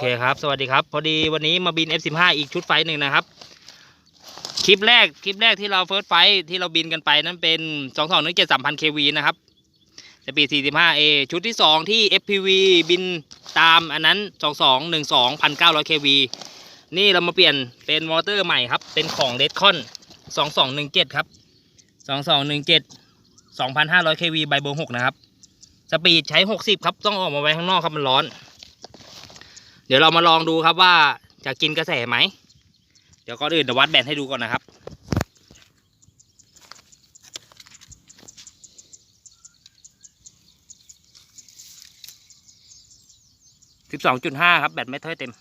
เคครับ สวัสดีครับ พอดีวันนี้มาบิน F15 อีกชุดไฟหนึ่งนะครับ คลิปแรกคลิปแรกที่เราเฟิร์สไฟที่เราบินกันไปนั้นเป็น2 2 1 7 3 0 0 kV นะครับสปีด 45A ชุดที่ 2 ที่ FPV บินตามอันนั้น 2 2 1 2 1,900 kV นี่เรามาเปลี่ยนเป็นมอเตอร์ใหม่ครับ เป็นของ r e d c o n 2217 ครับ 2217 2,500 kV ใบเบอร์6นะครับ สปีดใช้ 60 ครับ ต้องออกมาไว้ข้างนอกครับมันร้อน เดี๋ยวเรามาลองดูครับว่าจะกินกระแสไหม เดี๋ยวก็อื่นเดี๋ยววัดแบตให้ดูก่อนนะครับ สิบสองจุดห้าครับ แบตไม่เท่าเต็ม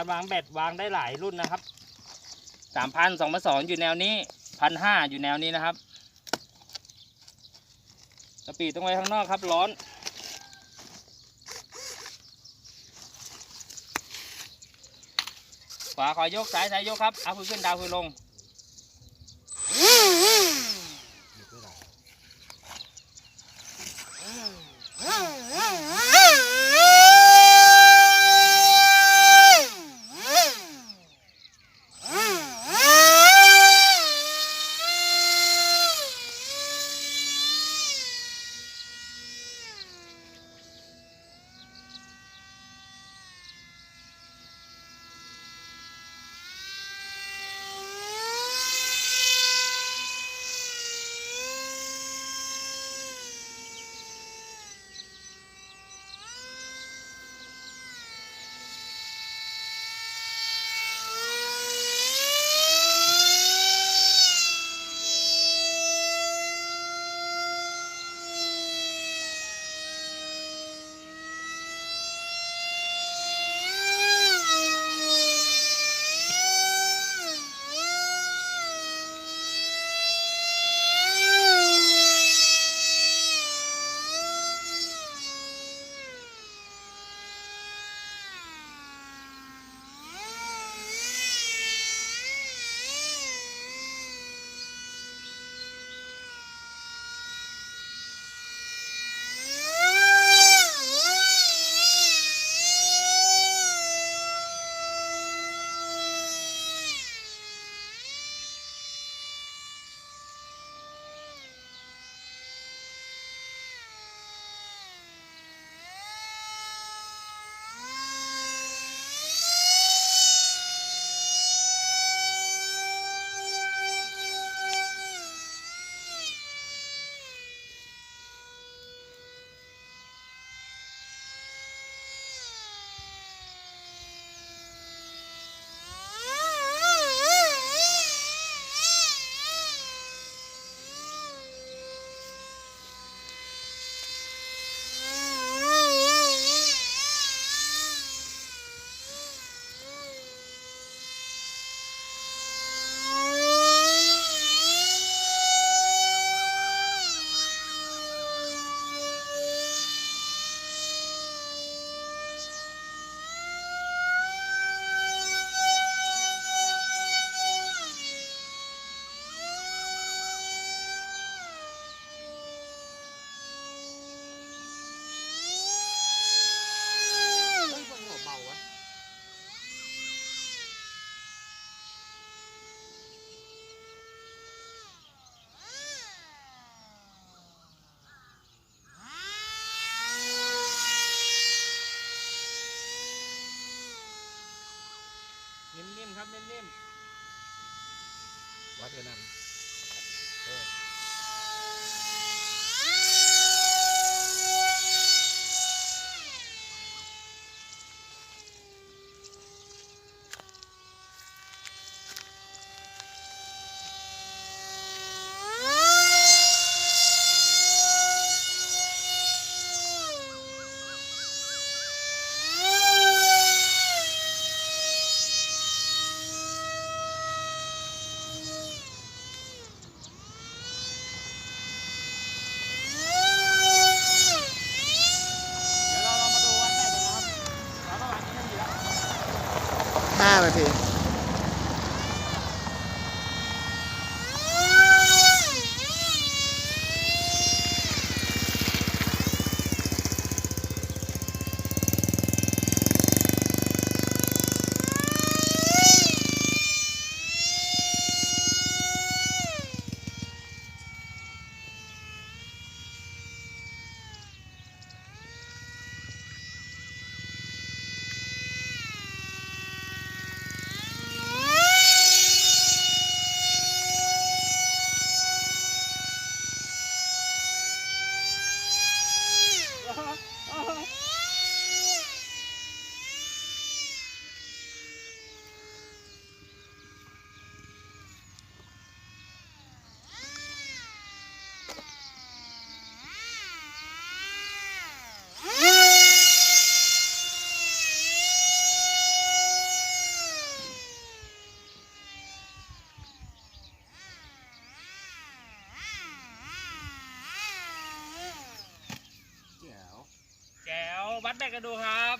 การวางแบตวางได้หลายรุ่นนะครับสามพันสองพันสองอยู่แนวนี้พันห้าอยู่แนวนี้นะครับสปีดต้องไว้ข้างนอกครับร้อน ขวาขอยกสายสายยกครับเอาพื้นขึ้นดาวพื้นลง ครับนิ่มวัดเอนนั่น ห้านาที ววัดแบตกันดูครับ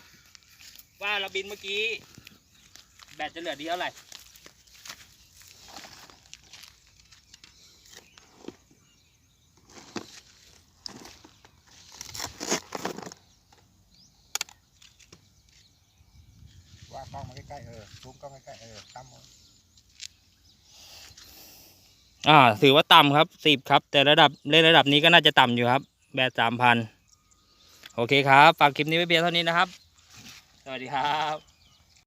ว่าเราบินเมื่อกี้ แบตจะเหลือดีเท่าไหร่ว่ากล้องมาใกล้ๆเออซูมกล้องใกล้ๆเออตั้มเอาอ่าถือว่าต่ำครับสิบครับ แต่ระดับเล่นระดับนี้ก็น่าจะต่ำอยู่ครับ แบตสามพัน โอเคครับ ฝากคลิปนี้ไว้เพียงเท่านี้นะครับ สวัสดีครับ